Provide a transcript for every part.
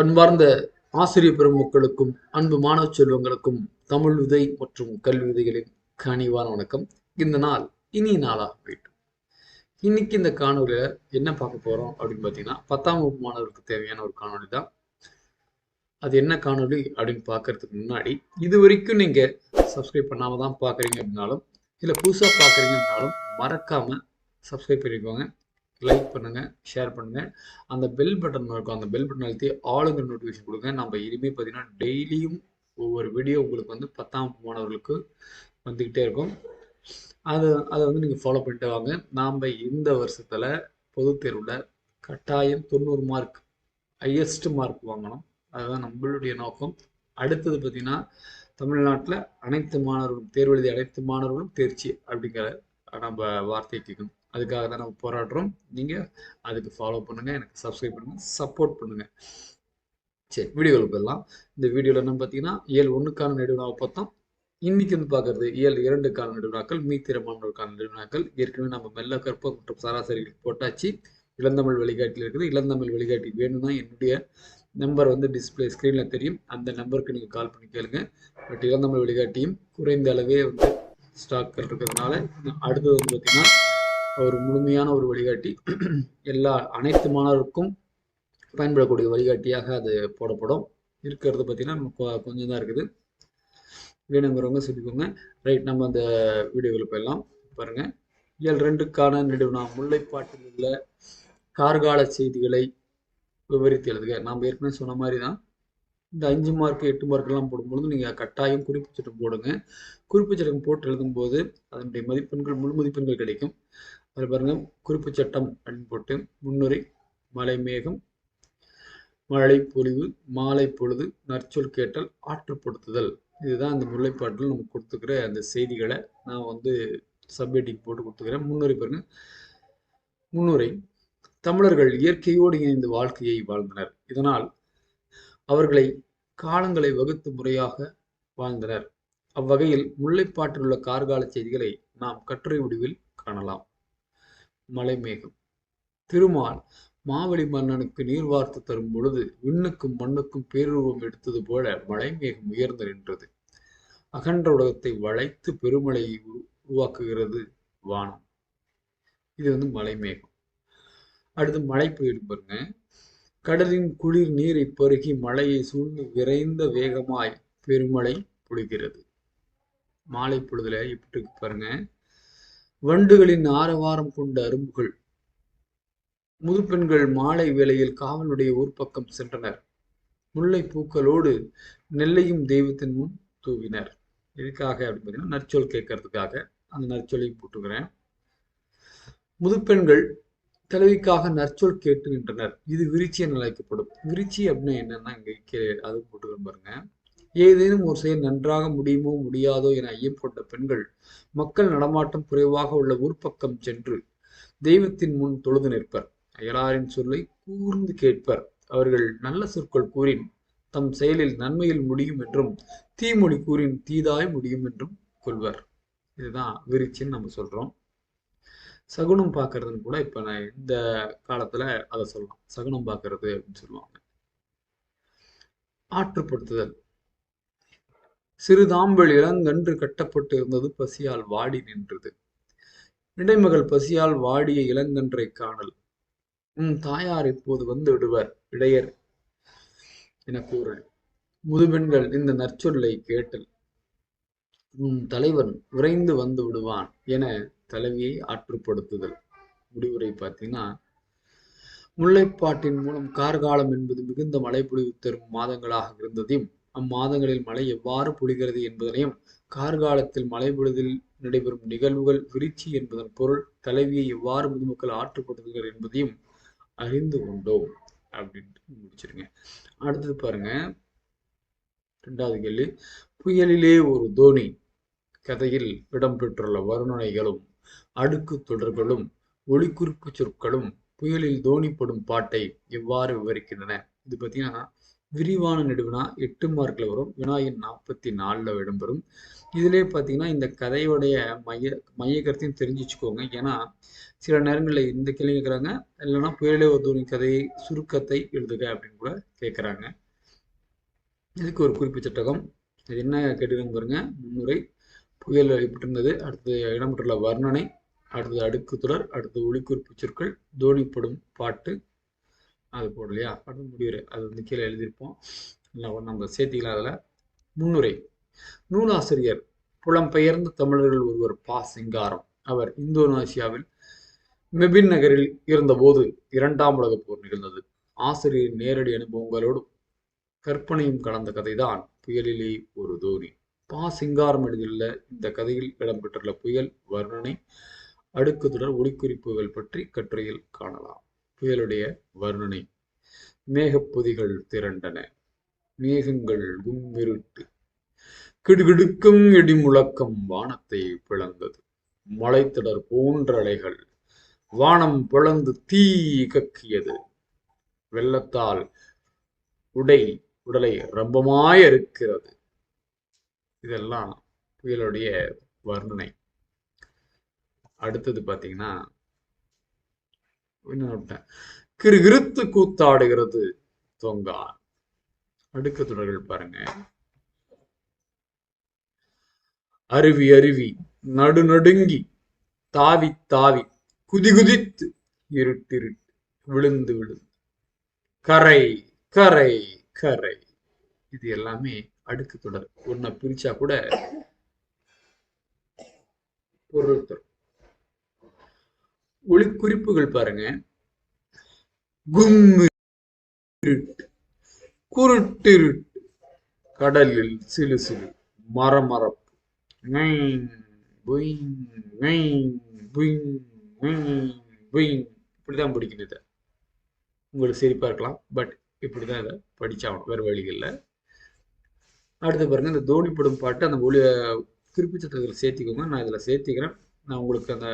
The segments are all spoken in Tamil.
அன்பார்ந்த ஆசிரியர் பெருமக்களுக்கும் அன்பு மாணவ செல்வங்களுக்கும் தமிழ் விதை மற்றும் கல்வி விதைகளின் கனிவான வணக்கம். இந்த நாள் இனிய நாளாக போயிட்டு இன்னைக்கு இந்த காணொலியில என்ன பார்க்க போறோம் அப்படின்னு பார்த்தீங்கன்னா பத்தாம் வகுப்பு மாணவருக்கு தேவையான ஒரு காணொலி தான். அது என்ன காணொலி அப்படின்னு பார்க்கறதுக்கு முன்னாடி இது வரைக்கும் நீங்க சப்ஸ்கிரைப் பண்ணாம தான் பார்க்குறீங்க அப்படின்னாலும் இல்லை புதுசாக பார்க்குறீங்க அப்படின்னாலும் மறக்காம சப்ஸ்கிரைப் பண்ணிக்கோங்க. லைக் பண்ணுங்க ஷேர் பண்ணுங்க. அந்த பெல் பட்டன் இருக்கும் அந்த பெல் பட்டன் அழுத்தி ஆளுங்க நோட்டிஃபிகேஷன் கொடுங்க. நம்ம இனிமேல் பார்த்தீங்கன்னா டெய்லியும் ஒவ்வொரு வீடியோ உங்களுக்கு வந்து பத்தாம் மாணவர்களுக்கு வந்துக்கிட்டே இருக்கும். அது அதை வந்து நீங்கள் ஃபாலோ பண்ணிட்டு வாங்க. நாம் இந்த வருஷத்தில் பொதுத் தேர்வில் கட்டாயம் தொண்ணூறு மார்க் ஹையஸ்ட் மார்க் வாங்கணும். அதுதான் நம்மளுடைய நோக்கம். அடுத்தது பார்த்தீங்கன்னா தமிழ்நாட்டில் அனைத்து மாணவர்களும் தேர்வு எழுதிய அனைத்து மாணவர்களும் தேர்ச்சி அப்படிங்கிற நம்ம வார்த்தையை கேட்கணும் அதுக்காக தான் நம்ம போராடுறோம். நீங்கள் அதுக்கு ஃபாலோ பண்ணுங்கள் எனக்கு சப்ஸ்கிரைப் பண்ணுங்கள் சப்போர்ட் பண்ணுங்கள் சரி வீடியோவில் போயிடலாம். இந்த வீடியோவில் என்ன பார்த்தீங்கன்னா ஏழு ஒன்றுக்கான நெடுவினாவை பார்த்தோம். இன்னைக்கு வந்து பார்க்கறது ஏழு இரண்டுக்கான நெடுவினாக்கள் மீத்திர நெடுவினாக்கள் ஏற்கனவே நம்ம மெல்ல கற்ப மற்றும் சராசரிகள் போட்டாச்சு. இளந்தமிழ் வழிகாட்டில் இருக்குது. இளந்தமிழ் வழிகாட்டி வேணும்னா என்னுடைய நம்பர் வந்து டிஸ்பிளே ஸ்க்ரீனில் தெரியும். அந்த நம்பருக்கு நீங்கள் கால் பண்ணி கேளுங்க. பட் இளந்தமிழ் வழிகாட்டியும் குறைந்த அளவே வந்து ஸ்டாக்கள் இருக்கிறதுனால அடுத்தது வந்து பார்த்தீங்கன்னா ஒரு முழுமையான ஒரு வழிகாட்டி. எல்லா அனைத்து மாணவருக்கும் பயன்படக்கூடிய வழிகாட்டியாக அது போடப்படும். இருக்கிறது பார்த்தீங்கன்னா கொஞ்சம் தான் இருக்குது. வேணுங்கிறவங்க சொல்லிக்கோங்க. ரைட் நம்ம அந்த வீடியோவில் போயிடலாம். பாருங்கள் இயல் ரெண்டுக்கான நெடுவினா முல்லைப்பாட்டில் உள்ள கார்கால செய்திகளை விவரித்து எழுதுக. நாம் ஏற்கனவே சொன்ன மாதிரி தான் இந்த அஞ்சு மார்க் எட்டு மார்க்கெல்லாம் போடும்பொழுது நீங்கள் கட்டாயம் குறிப்பு சட்டம் போடுங்க. குறிப்பு சட்டம் போட்டு எழுதும்போது அதனுடைய மதிப்பெண்கள் முழு மதிப்பெண்கள் கிடைக்கும். அது பாருங்க குறிப்பு சட்டம் அப்படின்னு போட்டு முன்னுரை மலை மேகம் மழை பொழிவு மாலை பொழுது நற்சொல் கேட்டல் ஆற்றுப்படுத்துதல் இதுதான் அந்த முல்லைப்பாட்டில் நம்ம கொடுத்துக்கிற அந்த செய்திகளை நான் வந்து சப்ஹெட்டிங் போட்டு கொடுத்துக்கிறேன். முன்னுரை பாருங்க முன்னுரை தமிழர்கள் இயற்கையோடு இணைந்து வாழ்க்கையை வாழ்ந்தனர். இதனால் அவர்களை காலங்களை வகுத்து முறையாக வாழ்ந்தனர். அவ்வகையில் முல்லைப்பாட்டில் உள்ள கார்கால செய்திகளை நாம் கட்டுரை முடிவில் காணலாம். மலைமேகம். திருமால் மாவழி மன்னனுக்கு நீர் வார்த்து தரும் பொழுது விண்ணுக்கும் மண்ணுக்கும் பேருருவம் எடுத்தது போல மலைமேகம் உயர்ந்து நின்றது. அகன்ற உலகத்தை வளைத்து பெருமழையை உருவாக்குகிறது வானம். இது வந்து மலைமேகம். அடுத்து மழை பெய்யும் பாருங்க. கடலின் குளிர் நீரை பருகி மழையை சூழ்ந்து விரைந்த வேகமாய் பெருமழை பொழிகிறது. மாலை பொழுதுல எப்படி இருக்கு பாருங்க. வண்டுகளின் ஆரவாரம் கொண்ட அரும்புகள். முதுப்பெண்கள் மாலை வேளையில் காவலுடைய ஊர்ப்பக்கம் சென்றனர். முல்லை பூக்களோடு நெல்லையும் தெய்வத்தின் முன் தூவினர். எதுக்காக அப்படின்னு பார்த்தீங்கன்னா நற்சொல் கேட்கறதுக்காக அந்த நற்சொலையும் போட்டுக்கிறேன். முதுப்பெண்கள் தலைவிக்காக நற்சொல் கேட்டு நின்றனர். இது விரிச்சி என அழைக்கப்படும். விரிச்சி அப்படின்னா என்னன்னா இங்கே அது போட்டுக்கிறேன் பாருங்க. ஏதேனும் ஒரு செயல் நன்றாக முடியுமோ முடியாதோ என ஐயப்பட்ட பெண்கள் மக்கள் நடமாட்டம் குறைவாக உள்ள ஊர்ப்பக்கம் சென்று தெய்வத்தின் முன் தொழுது நிற்பர். அயலாரின் சொல்லை கூர்ந்து கேட்பர். அவர்கள் நல்ல சொற்கள் கூறின் தம் செயலில் நன்மையில் முடியும் என்றும் தீமொழி கூறின் தீதாய் முடியும் என்றும் கொள்வர். இதுதான் விரிச்சின்னு நம்ம சொல்றோம். சகுனம் பார்க்கறதுன்னு கூட இப்ப நான் இந்த காலத்துல அதை சொல்லலாம். சகுனம் பார்க்கறது அப்படின்னு சொல்லுவாங்க. ஆற்றுப்படுத்துதல். சிறுதாம்பல் இளங்கன்று கட்டப்பட்டு இருந்தது பசியால் வாடி நின்றது. இடைமகள் பசியால் வாடிய இளங்கன்றை காணல். உம் தாயார் இப்போது வந்து விடுவர் இடையர் என கூறல். முதுபெண்கள் இந்த நற்சொல்லை கேட்டல். உம் தலைவன் விரைந்து வந்து விடுவான் என தலைவியை ஆற்றுப்படுத்துதல். முடிவுரை பார்த்தீங்கன்னா முல்லைப்பாட்டின் மூலம் கார்காலம் என்பது மிகுந்த மழை பொழிவு தரும் மாதங்களாக இருந்ததையும் அம்மாதங்களில் மழை எவ்வாறு பொழிகிறது என்பதனையும் கார்காலத்தில் மழை பொழுதில் நடைபெறும் நிகழ்வுகள் விருச்சி என்பதன் பொருள் தலைவியை எவ்வாறு பொதுமக்கள் ஆற்றுப்படுத்துகிறார் என்பதையும் அறிந்து கொண்டோம் அப்படின்ட்டு முடிச்சிருங்க. அடுத்தது பாருங்க. ரெண்டாவது கேள்வி. புயலிலே ஒரு தோனி கதையில் இடம்பெற்றுள்ள வருணனைகளும் அடுக்கு தொடர்களும் ஒளிக்குறிப்பு சொற்களும் புயலில் தோனிப்படும் பாட்டை எவ்வாறு விவரிக்கின்றன? இது பார்த்தீங்கன்னா விரிவான நெடுவினா எட்டு மார்க்கில் வரும். வினாயின் நாற்பத்தி நாலில் இடம்பெறும். இதிலே பார்த்தீங்கன்னா இந்த கதையோடைய மைய மைய கருத்தையும் தெரிஞ்சு வச்சுக்கோங்க. ஏன்னா சில நேரங்களில் இந்த கேள்வி கேட்குறாங்க இல்லைன்னா புயலே ஒரு கதையை சுருக்கத்தை எழுதுக அப்படின்னு கூட கேட்குறாங்க இதுக்கு ஒரு குறிப்பு சட்டகம். இது என்ன கேட்டுக்கணும் பாருங்க. முன்னுரை புயல் எப்படி இருந்தது அடுத்து இடம்பெற்றுள்ள வர்ணனை அடுத்தது அடுக்கு தொடர் அடுத்து ஒளிக்குறிப்பு சொற்கள் தோணிப்படும் பாட்டு அது போடலையா அடுத்து முடிவுரை அது வந்து கீழே எழுதியிருப்போம். இல்லை நம்ம சேர்த்திக்கலாம் அதில். முன்னுரை. நூலாசிரியர் புலம்பெயர்ந்த தமிழர்கள் ஒருவர் பா. சிங்காரம். அவர் இந்தோனேசியாவில் மெபின் நகரில் இருந்தபோது இரண்டாம் உலகப் போர் நிகழ்ந்தது. ஆசிரியரின் நேரடி அனுபவங்களோடு கற்பனையும் கலந்த கதைதான் புயலிலே ஒரு தோனி. பா. சிங்காரம் எழுதியுள்ள இந்த கதையில் இடம்பெற்றுள்ள புயல் வர்ணனை அடுக்கு தொடர் ஒளிக்குறிப்புகள் பற்றி கட்டுரையில் காணலாம். புயலுடைய வர்ணனை. மேகப்பொதிகள் திரண்டன. மேகங்கள் கும்மிருட்டு கிடுகிடுக்கும் இடி முழக்கம் வானத்தை பிளந்தது. மலைத்தடர் போன்ற அலைகள் வானம் பிளந்து தீ கக்கியது வெள்ளத்தால் உடை உடலை ரம்பமாய் இருக்கிறது இதெல்லாம் புயலுடைய வர்ணனை. அடுத்தது பார்த்தீங்கன்னா கிருகிருத்து கூத்தாடுகிறது தொங்கா அடுக்க தொடர்கள் பாருங்க. அருவி அருவி நடுநடுங்கி தாவி தாவி குதிகுதித்து இருட்டிருட்டு விழுந்து விழுந்து. கரை கரை கரை. இது எல்லாமே அடுக்கு தொடர். ஒன்ன பிரிச்சா கூட பொருள் ஒளி குறிப்புகள் பாருங்க. கும்மு குருட்டிருட்டு கடலில் சிலு சிலு மரமரப்பு. இப்படிதான் பிடிக்கிறது உங்களுக்கு சிரிப்பா இருக்கலாம் பட் இப்படிதான் இதை படிச்சாகணும். வேறு வழிகளில் அடுத்து பாருங்க இந்த தோனி படும் பாட்டு அந்த ஒளி குறிப்பிச்சத்தில் சேர்த்திக்கோங்க. நான் இதில் சேர்த்திக்கிறேன். நான் உங்களுக்கு அந்த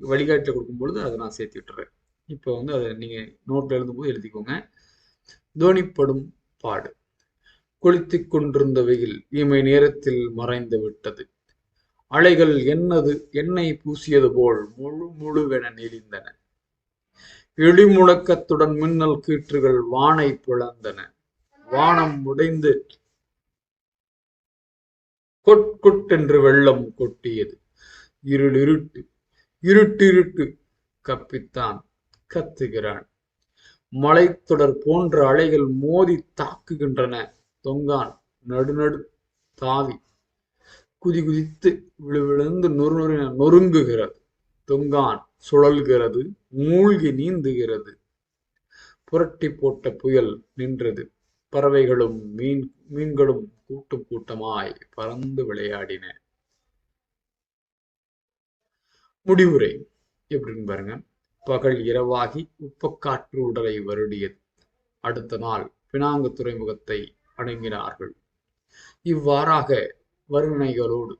வழிகாட்டில் கொடுக்கும்பொழுது அதை நான் சேர்த்து விட்டுறேன். இப்போ வந்து அதை நீங்கள் நோட்டில் எழுதும்போது எழுதிக்கோங்க. தோனிப்படும் பாடு. குளித்து கொண்டிருந்த வெயில் இமை நேரத்தில் மறைந்து விட்டது. அலைகள் என்னது எண்ணெய் பூசியது போல் முழு முழுவென நெளிந்தன இடி முழக்கத்துடன் மின்னல் கீற்றுகள் வானை பிளந்தன. வானம் உடைந்து கொட்கொட்டென்று வெள்ளம் கொட்டியது. இருள் இருட்டு இருட்டிருட்டு கப்பித்தான் கத்துகிறான். மலைத்தொடர் போன்ற அலைகள் மோதி தாக்குகின்றன. தொங்கான் நடுநடு தாவி குதி குதித்து விழுவிழுந்து நொறு நொறுங்குகிறது. தொங்கான் சுழல்கிறது மூழ்கி நீந்துகிறது. புரட்டி போட்ட புயல் நின்றது. பறவைகளும் மீன் மீன்களும் கூட்டம் கூட்டமாய் பறந்து விளையாடின. முடிவுரை. எப்படின்னு பாருங்க. பகல் இரவாகி உப்பக்காற்று உடலை வருடியது அடுத்த நாள் பினாங்கு துறைமுகத்தை அணுகினார்கள். இவ்வாறாக வருணைகளோடு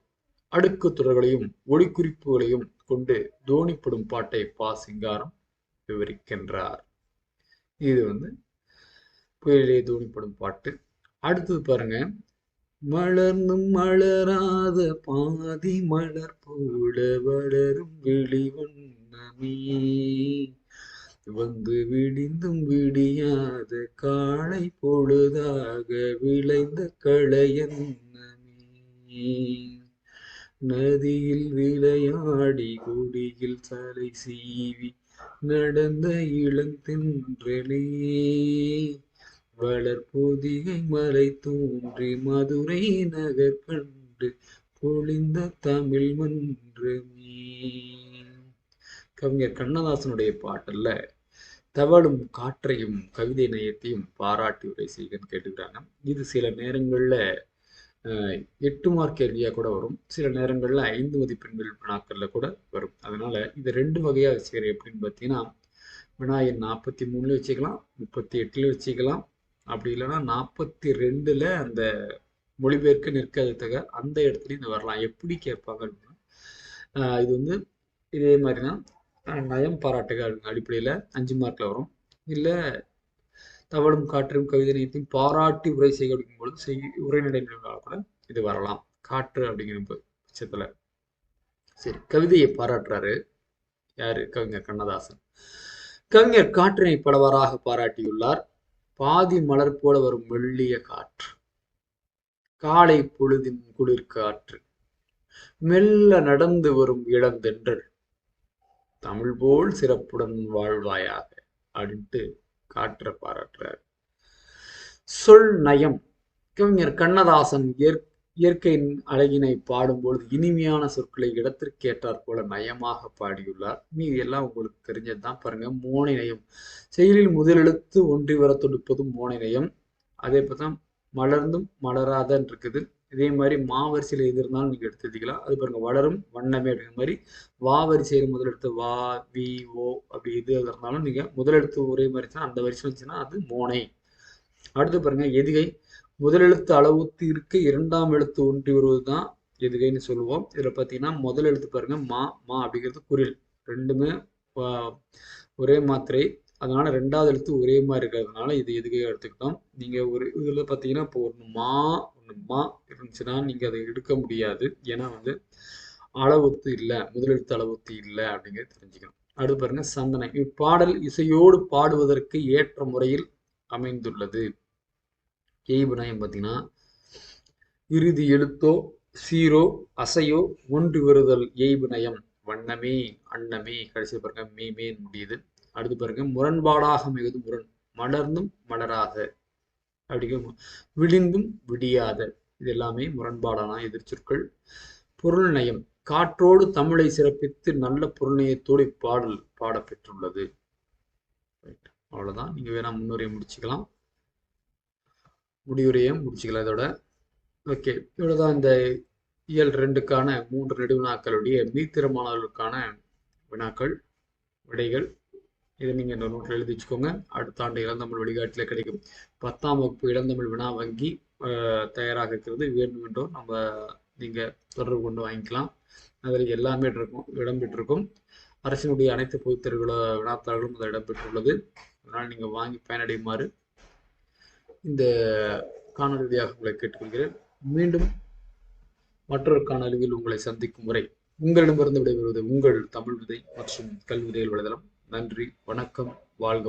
அடுக்கு தொடர்களையும் ஒளிக்குறிப்புகளையும் கொண்டு தோணிப்படும் பாட்டை பா சிங்காரம் விவரிக்கின்றார். இது வந்து புயலிலே தோணிப்படும் பாட்டு. அடுத்தது பாருங்க. மலர்ந்தும் மலராத பாதி மலர் போல வளரும் விழிவண்ணமே வந்து விடிந்தும் விடியாத காளை பொழுதாக விளைந்த களையன்னமே நதியில் விளையாடி கொடியில் தலை சீவி நடந்த இளந்தென்றலே வளர்பொதிகை மலை தோன்றி மதுரை நகர் கண்டு பொழிந்த தமிழ் மன்றமே கவிஞர் கண்ணதாசனுடைய பாட்டல்ல தவழும் காற்றையும் கவிதை நயத்தையும் பாராட்டி உரை செய்கன்னு கேட்டுக்கிறாங்க. இது சில நேரங்கள்ல எட்டு மார்க் கேள்வியாக கூட வரும். சில நேரங்களில் ஐந்து மதிப்பெண்கள் வினாக்களில் கூட வரும். அதனால இது ரெண்டு வகையாக வச்சுக்கிறேன் எப்படின்னு பார்த்தீங்கன்னா வினாயன் நாற்பத்தி மூணுல வச்சுக்கலாம் முப்பத்தி எட்டுல வச்சுக்கலாம் அப்படி இல்லைன்னா நாற்பத்தி ரெண்டுல அந்த மொழிபெயர்க்க நிற்கிறதுக்காக அந்த இடத்துலையும் இந்த வரலாம். எப்படி கேட்பாங்க அப்படின்னா இது வந்து இதே மாதிரி தான் நயம் பாராட்டுகள் அடிப்படையில் அஞ்சு மார்க்கில் வரும். இல்லை தவளும் காற்றும் கவிதை நேயத்தையும் பாராட்டி உரை செய்ய அப்படிங்கும் பொழுது செய் உரைநடை கூட இது வரலாம். காற்று அப்படிங்கிற பட்சத்தில். சரி கவிதையை பாராட்டுறாரு. யாரு? கவிஞர் கண்ணதாசன். கவிஞர் காற்றினை பலவாறாக பாராட்டியுள்ளார். பாதி மலர் போல வரும் மெல்லிய காற்று. காலை பொழுதின் குளிர் காற்று. மெல்ல நடந்து வரும் இளந்தென்றல். தமிழ் போல் சிறப்புடன் வாழ்வாயாக அப்படின்ட்டு காற்ற பாராட்டுறார். சொல் நயம். கவிஞர் கண்ணதாசன் இயற்கையின் அழகினை பாடும்பொழுது இனிமையான சொற்களை இடத்திற்கு ஏற்றார் போல நயமாக பாடியுள்ளார். மீது எல்லாம் உங்களுக்கு தெரிஞ்சதுதான் பாருங்க. மோனை நயம் செயலில் முதலெழுத்து ஒன்றி வர தொடுப்பதும் மோனை நயம் அதே பார்த்தா மலர்ந்தும் மலராதன் இருக்குது. இதே மாதிரி மாவரிசையில் எது இருந்தாலும் நீங்கள் எடுத்துக்கலாம் அது பாருங்க வளரும் வண்ணமே அப்படிங்கிற மாதிரி வா வரிசையில் முதலெடுத்து வா வி ஓ அப்படி எது இருந்தாலும் நீங்கள் முதலெடுத்து ஒரே மாதிரி அந்த வரிசை வந்துச்சுன்னா அது மோனை. அடுத்து பாருங்க எதுகை முதலெழுத்து அளவுத்து இருக்க இரண்டாம் எழுத்து ஒன்றி வருவது தான் எதுகைன்னு சொல்லுவோம். இதில் பார்த்தீங்கன்னா முதல் எழுத்து பாருங்க மா மா அப்படிங்கிறது குரில். ரெண்டுமே ஒரே மாத்திரை. அதனால ரெண்டாவது எழுத்து ஒரே மாதிரி இருக்கிறதுனால இது எதுகை எடுத்துக்கிட்டோம். நீங்கள் ஒரு இதில் பார்த்தீங்கன்னா இப்போ ஒன்று மா ஒன்று மா இருந்துச்சுன்னா நீங்கள் அதை எடுக்க முடியாது. ஏன்னா வந்து அளவுத்து இல்லை முதலெழுத்து அளவுத்து இல்லை அப்படிங்கிறது தெரிஞ்சுக்கணும். அடுத்து பாருங்க சந்தனை இப்பாடல் இசையோடு பாடுவதற்கு ஏற்ற முறையில் அமைந்துள்ளது. எய்பு நயம் பார்த்தீங்கன்னா இறுதி எழுத்தோ சீரோ அசையோ ஒன்று வருதல் எய்பு நயம் வண்ணமே அன்னமே. கடைசி பாருங்க மே முடியுது. அடுத்து பாருங்க முரண்பாடாக மிகுது முரண் மலர்ந்தும் மலராத அப்படிங்க விழிந்தும் விடியாத. இது எல்லாமே முரண்பாடான எதிர்ச்சொற்கள். பொருள் நயம் காற்றோடு தமிழை சிறப்பித்து நல்ல பொருள்நயத்தோடு பாடல் பாடப்பெற்றுள்ளது. அவ்வளோதான் நீங்கள் வேணா முன்னுரையை முடிச்சுக்கலாம். முடிவுரையும் முடிச்சுக்கலாம் இதோட. ஓகே இவ்வளோதான் இந்த இயல் ரெண்டுக்கான மூன்று நெடுவினாக்களுடைய மீத்திரமானவர்களுக்கான வினாக்கள் விடைகள். இதை நீங்கள் இந்த நோட்டில் எழுதி வச்சுக்கோங்க. அடுத்த ஆண்டு இளந்தமிழ் வழிகாட்டில் கிடைக்கும். பத்தாம் வகுப்பு இளந்தமிழ் வினா வங்கி தயாராக இருக்கிறது. வேண்டும் என்றும் நம்ம நீங்கள் தொடர்பு கொண்டு வாங்கிக்கலாம். அதில் எல்லாமே இருக்கும் இடம்பெற்றிருக்கும். அரசினுடைய அனைத்து பொதுத்தேர்வுகள வினாத்தாளர்களும் அதில் இடம்பெற்றுள்ளது. அதனால் நீங்கள் வாங்கி பயனடையுமாறு இந்த காணொலி வழியாக உங்களை கேட்டுக்கொள்கிறேன். மீண்டும் மற்றொரு காணொலியில் உங்களை சந்திக்கும் முறை உங்களிடமிருந்து விடைபெறுவது உங்கள் தமிழ் விதை மற்றும் கல்விதைகள் வலைதளம் நன்றி வணக்கம் வாழ்க